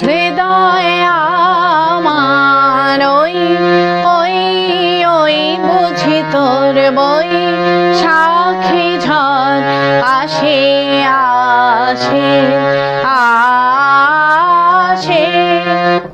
হৃদয়ে আমার ওই ওই ওই বুঝি তোর বই। সাক্ষী ঝড় আসে আসে।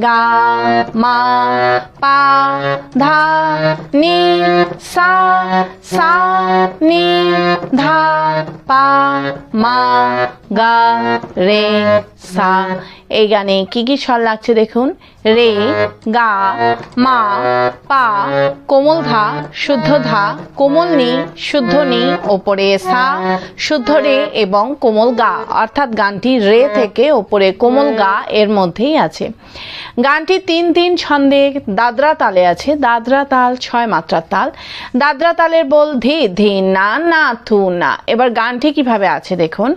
গা মা পা ধা নি সা সা নি ধা পা মা গা রে সা এই গানে কি কি স্বর লাগছে দেখুন? রে, গা, মা, পা, কোমল ধা শুদ্ধ ধা, কোমল নি, শুদ্ধ নি, ওপরে সা, শুদ্ধ রে এবং কোমল গা। অর্থাৎ গানটি রে থেকে ওপরে কোমল গা এর মধ্যেই আছে। গানটি তিন তিন ছন্দে দাদরা তালে আছে। দাদরা তাল ছয় মাত্রার তাল। দাদরা তালের বল ধি ধি, না না, থু, না। এবার গানটি কীভাবে আছে দেখুন।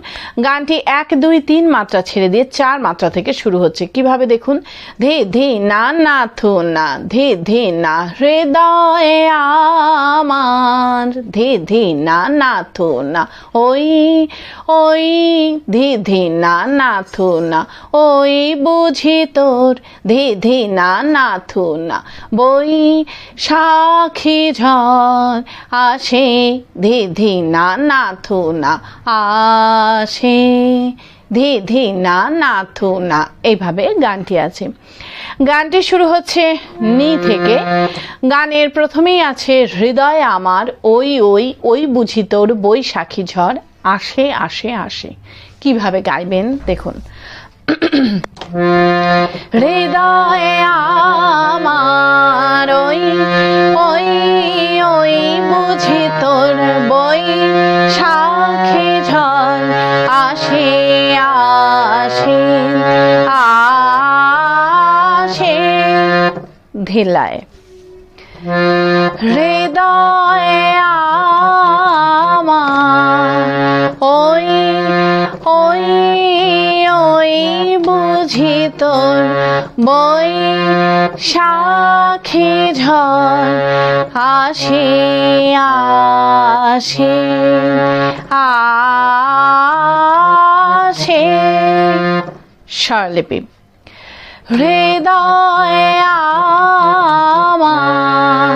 গানটি এক, দুই, তিন মাত্রা ছেড়ে দিয়ে চার মাত্রা থেকে শুরু হচ্ছে। কীভাবে দেখুন? ধে ধে, না না, থু, না। ধি, ধে, না। হৃদয়ে আমার। ধে ধে, না না, থু, না। ওই ওই, ধি ধি, না না, থু, না। ওই বুঝি তোর। ধে ধে, না না, থু, না। বই, সাক্ষী ঝড় আসে। ধে ধে, না না, থু, না। আসে। ধি ধি, না না, থু, না, এইভাবে গানটি আছে। গানটি শুরু হচ্ছে নি থেকে। গানের প্রথমেই আছে, হৃদয় আমার, ওই ওই ওই বুঝি তোর বৈশাখী ঝড়, আসে আসে আসে। কীভাবে গাইবেন? দেখুন। হৃদয়ে আমার ওই ওই ওই বুঝি তোর বই। সাক্ষী ঝড় আসে আসে আসে। ধিলায় হৃদয়ে বুঝি তোর বই সাক্ষী ঝড় আসে আসে আসে। স্বরলিপি হৃদয়ে আমার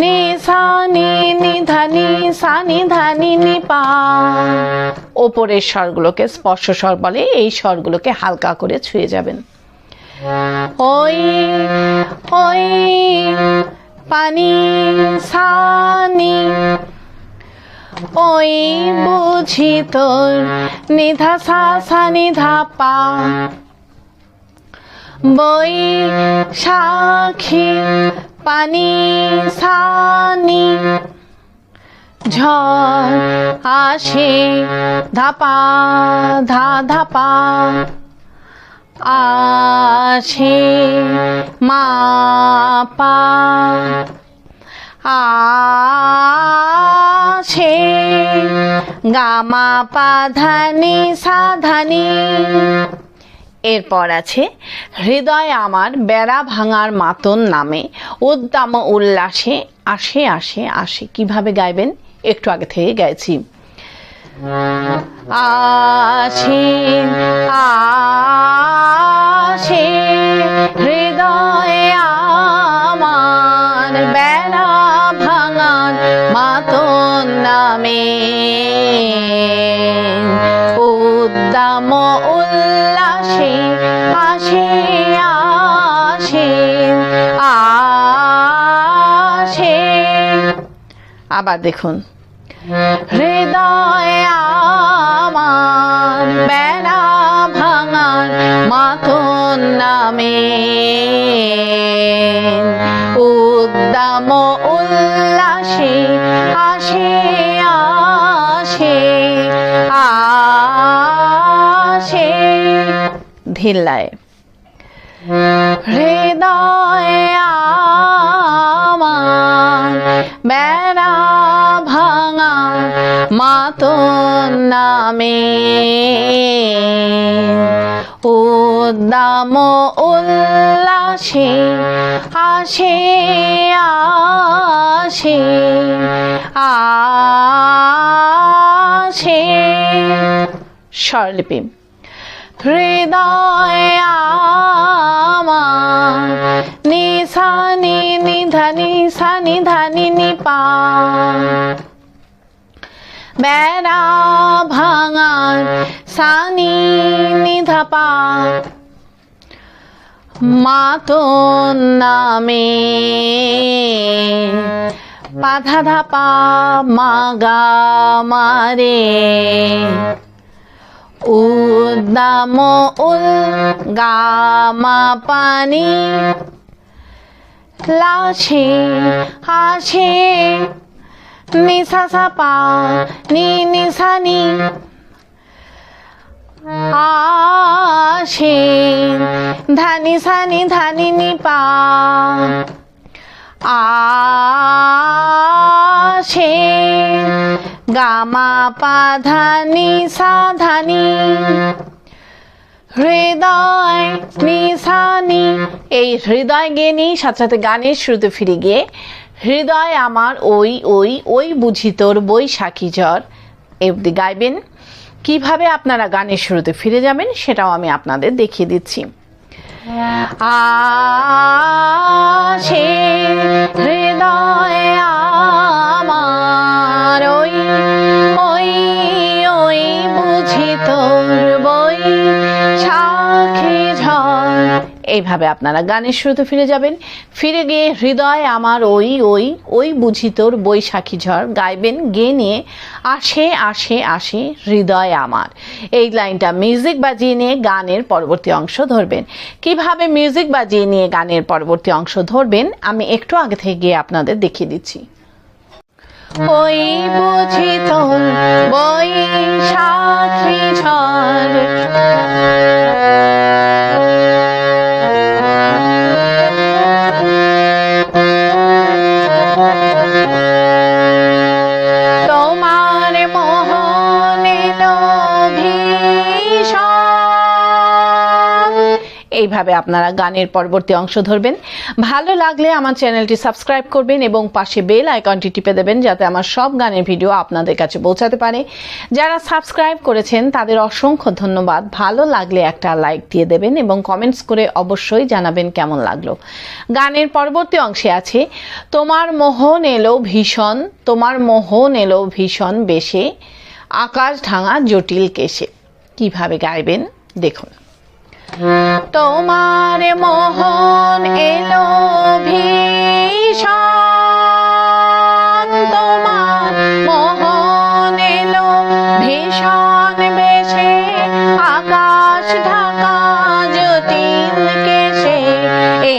নিসা নি নিধানি সানি ধানি নিপা ওপরের স্বরগুলোকে, স্পর্শ স্বর বলে, এই স্বরগুলোকে হালকা করে ছুঁয়ে যাবেন। ওই ওই, পানি, সানি, ওই বুঝি তোর নিধা সা সা, নিধা পা। বই সাক্ষী পানি, সানি ঝড় আসে, ধাপা, ধা, ধাপা আসে, মাপা আসে, গামা পাধানি সাধানি এরপর আছে, হৃদয় আমার বেড়া ভাঙার মাতন নামে, উদ্দাম উল্লাসে আসে আসে আসে। কীভাবে গাইবেন? একটু আগে থেকে গাইছি। আসে আসে হৃদয়ে আমার বেড়া ভাঙার মাতন নামে। উদ্দাম উল্লাসে আসে আবার দেখুন। হৃদয়ে আমার বেড়া ভাঙার মাথন নামে। উদ্দাম উল্লাসে আসে আসে আসে। ধিল্লায় হৃদয় আমার বেড়া ভাঙা মাতন নামে। উদ্দাম উল্লাসে আসে আসে আসে। স্বরলিপি। হৃদয় আমার। নিশানি নিধানি সানি ধানি নিপা বেড়া ভাঙার সানি নিধাপা মাতন নামে পাধা ধাপা মাগা মারে। উদ্দাম উল গামা পানি। লাছে আসে নিসা সাপা নি নিসানি আসে ধানি, সানি, ধানি, নিপা। আসে গামা পাধানি সাধানি, হৃদয় নিশানি। এই হৃদয় গিয়ে নিই সাথে সাথে গানের শুরুতে ফিরে গিয়ে, হৃদয় আমার ওই ওই ওই বুঝি তোর বৈশাখী জ্বর এবদি গাইবেন। কীভাবে আপনারা গানের শুরুতে ফিরে যাবেন, সেটাও আমি আপনাদের দেখিয়ে দিচ্ছি। আসে হৃদয় আমার ওই ওই ওই বুঝি তোর বই সাখী ঝড় এইভাবে আপনারা গানের শুরুতে ফিরে যাবেন। ফিরে গিয়ে হৃদয় আমার ওই ওই ওই বুঝি তোর বৈশাখী ঝড় গাইবেন গেয়ে নিয়ে আসে আসে আসে হৃদয় আমার। এই লাইনটা মিউজিক বাজিয়ে নিয়ে গানের পরবর্তী অংশ ধরবেন। কীভাবে মিউজিক বাজিয়ে নিয়ে গানের পরবর্তী অংশ ধরবেন, আমি একটু আগে থেকে গিয়ে আপনাদের দেখিয়ে দিচ্ছি। ওই বুঝি তোর বৈশাখী ঝড়। এইভাবে আপনারা গানের পরবর্তী অংশ ধরবেন। ভালো লাগলে আমার চ্যানেলটি সাবস্ক্রাইব করবেন এবং পাশে বেল আইকনটি টিপে দেবেন যাতে আমার সব গানের ভিডিও আপনাদের কাছে পৌঁছাতে পারে। যারা সাবস্ক্রাইব করেছেন, তাদের অসংখ্য ধন্যবাদ। ভালো লাগলে একটা লাইক দিয়ে দেবেন এবং কমেন্টস করে অবশ্যই জানাবেন কেমন লাগল। গানের পরবর্তী অংশে আছে, তোমার মোহন এলো ভীষণ, তোমার মোহন এলো ভীষণ বেশে, আকাশ ঢাঙা জটিল কেশে। কীভাবে গাইবেন? দেখুন। তোমার মোহন এলো ভীষণ। তোমার মোহন এলো ভীষণ বেশে। আকাশ ঢাকা জটিল কেশে এ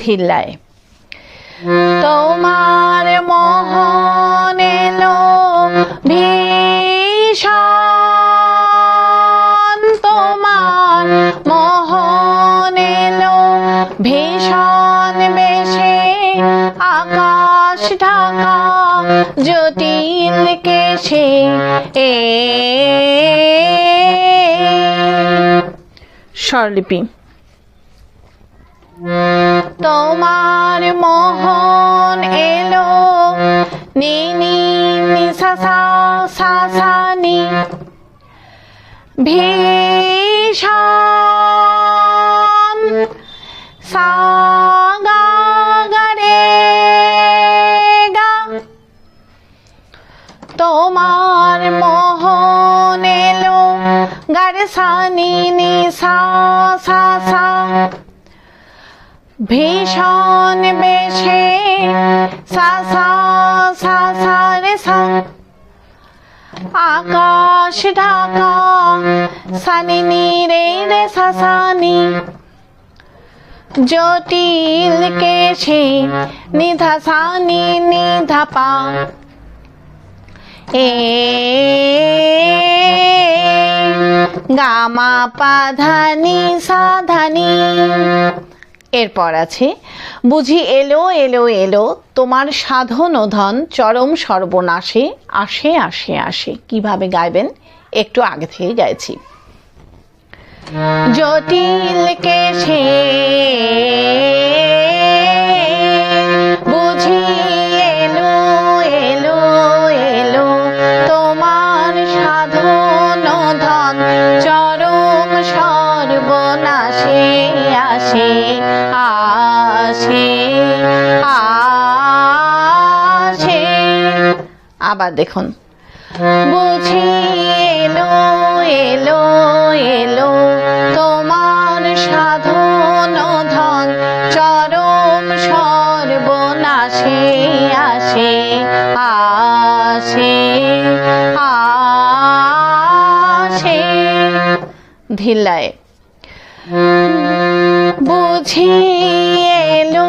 ধিল্লায় তোমার মোহন এলো ভীষণ। তোমার মোহন এলো। ভীষণ বেশে আকাশ ঢাকা জটিল কেশে এ। স্বরলিপি। তোমার মোহন এলো। নিনি নিসা সা সা নি। ভীষণ সা গা রে গা। তোমার মোহন এলো গারে সা নি নি সা সা সা। ভীষণ বেশে সা সা সা সা, রে সা। আকাশ ঢাকা, সানি নি রে রে সা সা নি। জটিল কেশে নিধা সানি নিধা পা। এ গামা পাধানি সাধানি এরপর আছে। বুঝি এলো এলো এলো, তোমার সাধন ধন চরম সর্বনাশে। আসে আসে আসে। কীভাবে গাইবেন? একটু আগে থেকে গাইছি। জটিল কেশে, বুঝি আবার দেখুন। বুঝি এলো এলো এলো তোমার সাধন ধন চরম সর্বনাশে আসে আসে আসে। ধিল্লায়। বুঝি এলো এলো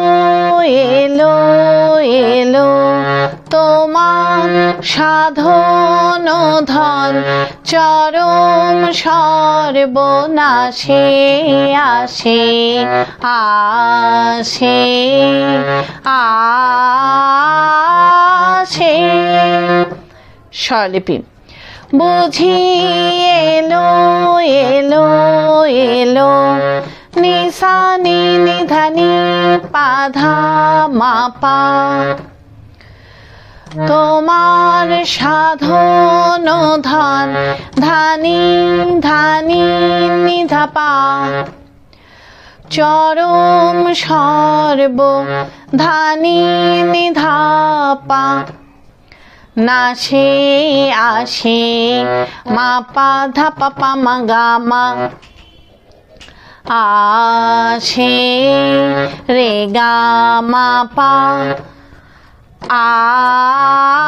এলো সাধন ধন, চরম সর্বনাশে আসে আসে আসে। স্বরলিপি। বুঝি এলো এলো এলো, নিশানি, নিধানি পাধা মাপা। তোমার সাধন ধন, ধানি ধানি নিধাপা। চরম সর্ব, ধানি নিধাপা। নাশে আসে মা পা ধা পা পা মা গা মা। আসে রে গা মা পা।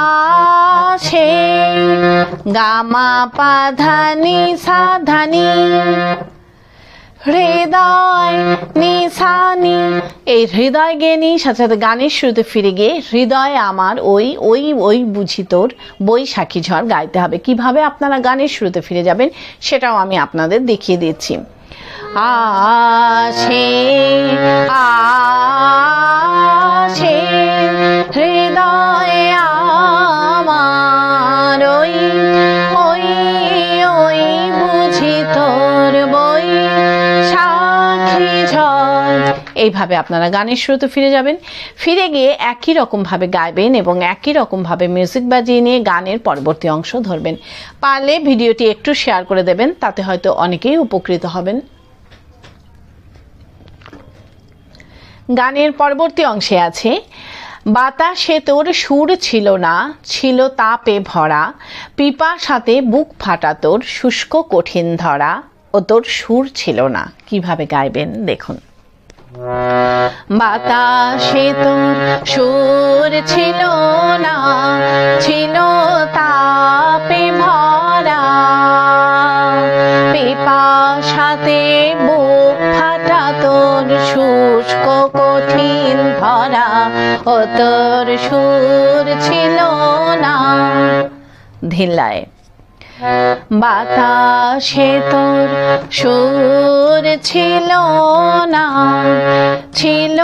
আসে গা মা পা ধানি সা ধানি হৃদয় নিশানি। এই হৃদয় জ্ঞানী সাথে সাথে গানের শুরুতে ফিরে গিয়ে, হৃদয় আমার, ওই ওই ওই বুঝি তোর বৈশাখী ঝড় গাইতে হবে। কীভাবে আপনারা গানের শুরুতে ফিরে যাবেন সেটাও আমি আপনাদের দেখিয়ে দিচ্ছি। আসে আসে হৃদয় আমার ওই ওই ওই বুঝি তোর বই। সাক্ষী ঝড়। এইভাবে আপনারা গানের শুরুতে ফিরে যাবেন। ফিরে গিয়ে একই রকম ভাবে গাইবেন এবং একই রকম ভাবে মিউজিক বাজিয়ে নিয়ে গানের পরবর্তী অংশ ধরবেন। পারলে ভিডিওটি একটু শেয়ার করে দেবেন, তাতে হয়তো অনেকেই উপকৃত হবেন। গানের পরবর্তী অংশে আছে, বাতাসে তোর সুর ছিল না, ছিল তাপে ভরা পিপা সাথে বুক ফাটা তোর শুষ্ক কঠিন ধরা ও তোর সুর ছিল না। কীভাবে গাইবেন? দেখুন। বাতাসে তোর সুর ছিল না, ছিল তাপে ভরা, পিপাসাতে বুক ফাটা তোর শুষ্ক কঠিন ধরা ও তোর সুর ছিল না। ধিল্লায় বাতাসে তোর সুর ছিল না, ছিল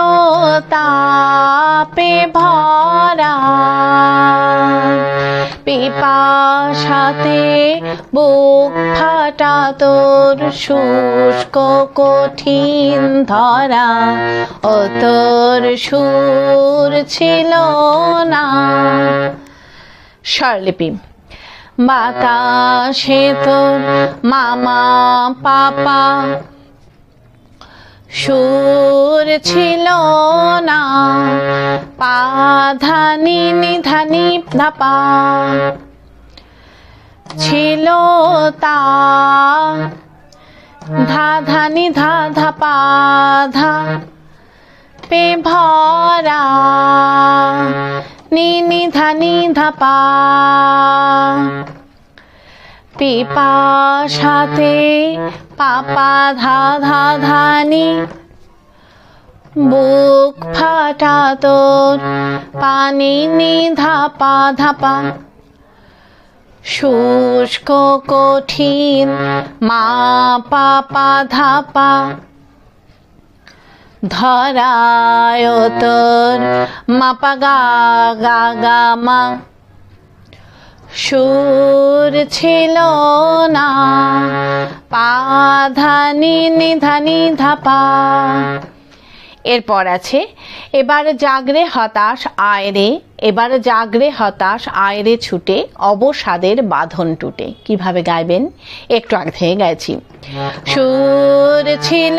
তাপে ভরা। পিপাসাতে বুক ফাটা তোর শুষ্ক কঠিন ধরা, ও তোর সুর ছিল না। স্বরলিপি। বাতাসে তোর মামা, পাপা। সুর ছিল না পা পাধানি নিধানি ধাপা। ছিল তা ধা ধানি ধা ধাপা, ধা পে ভরা। নি নি পিপা সাথে পাপা ধা বুক ফাটা তোর পানি নি ধাপা ধাপা শুষ্ক কঠিন মা পাপা ধাপা ধরায় তোর মাপা গা গা গা মা। সুর ছিল না পাধানি নিধানি ধাপা। এরপর আছে, এবার জাগরে হতাশ আয়রে এবার জাগরে হতাশ আয়রে ছুটে, অবসাদের বাঁধন টুটে। কীভাবে গাইবেন? একটু আগে থেকে গাইছি। সুর ছিল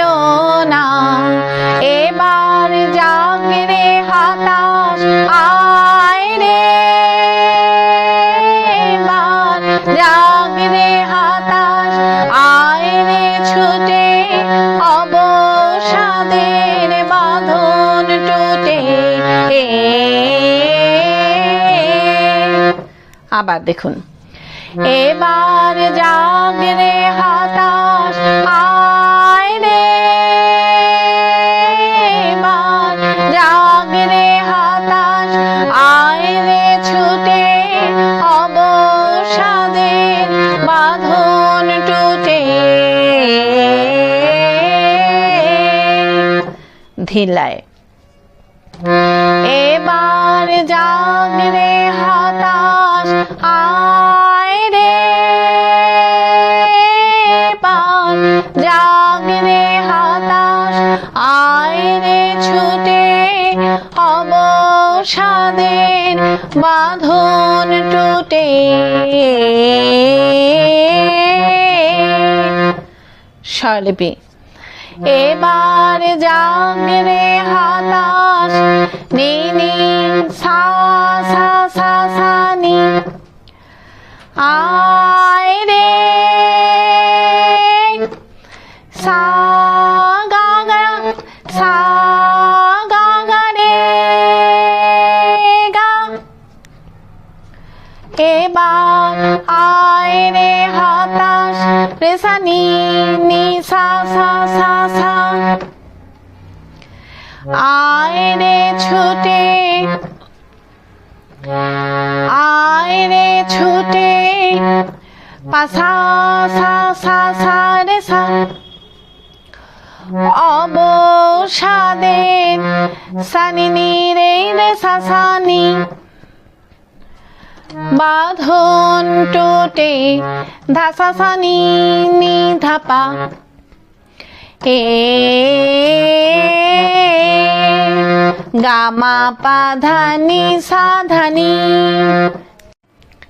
না, এবার জাগরে হতাশ আয়রে আবার দেখুন। এবার জাগরে হতাশ আয়রে এবার জাগরে হতাশ আয়রে ছুটে অবসাদের বাঁধন টুটে। ধিলায় এবার জাগরে হতাশ আয়রে এবার জাগরে হতাশ আয় রে ছুটে অবসাদের বাঁধন টুটে। স্বরলিপি। এবার জাগরে হতাশ নি নি সা সা সা সা নি। আয় রে সা নি নি সা সা সা সা। আয় রে ছুটে, আয় রে ছুটে পাসা সা সা সা রে সা। অবসাদের সানি নি রে রে সা সানি বাঁধন টোটে ধাসা সানি নি ধাপা এ গামা পাধানি সাধানি।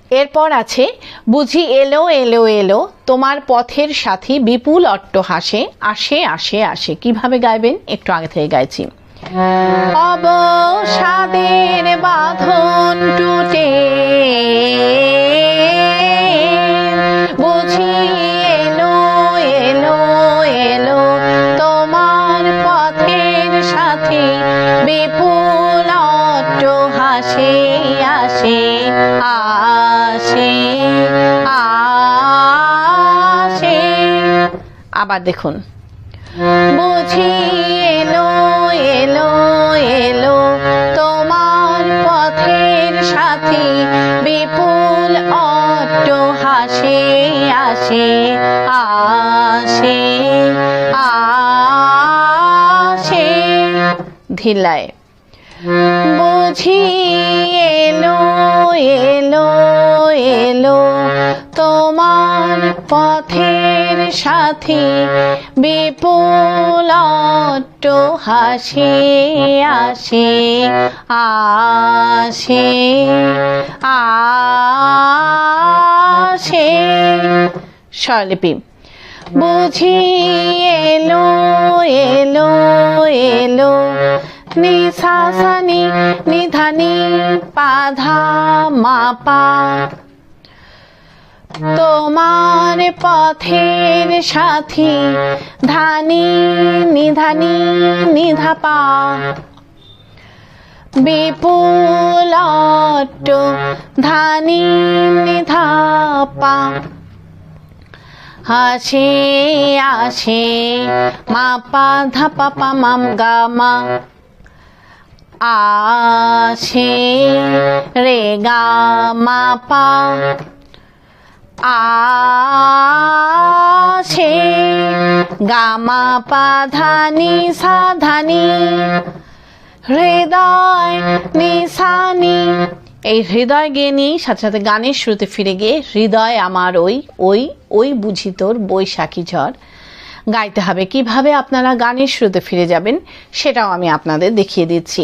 এরপর আছে, বুঝি এলো এলো এলো, তোমার পথের সাথী বিপুল অট্টহাসে, আসে আসে আসে। কীভাবে গাইবেন? একটু আগে থেকে গাইছি। অবসাদের বাঁধন টুটে। বুঝি এলো এলো এলো, তোমার পথের সাথে বিপুল হাসে আসে আসে আসে। আবার দেখুন। বুঝি পথের সাথে বিপুল অট্ট হাসে আসে আসে আসে। ধিলায় বুঝিয়ে এলো পথের সাথী বিপুল হাসে আসে আসে আসে। স্বরলিপি। বুঝি এলো এলো এলো নিশাসানি নিধানি পাধা মাপা তোমার পথের সাথী, ধানি, নিধানি, নিধাপা। বিপুল ধানি, নিধাপা। হাসে আসে মা পা ধাপা, পা, মাম, গা, মা। আসে, রে, গা, মা, পা। আছে গামা পাধানি সাধানি, হৃদয় নিশানি। এই হৃদয় গেয়ে নিয়েই সাথে সাথে গানের শুরুতে ফিরে গিয়ে হৃদয় আমার ওই ওই ওই বুঝি তোর বৈশাখী ঝড়। গাইতে হবে কীভাবে আপনারা গানের শুরুতে ফিরে যাবেন সেটাও আমি আপনাদের দেখিয়ে দিচ্ছি।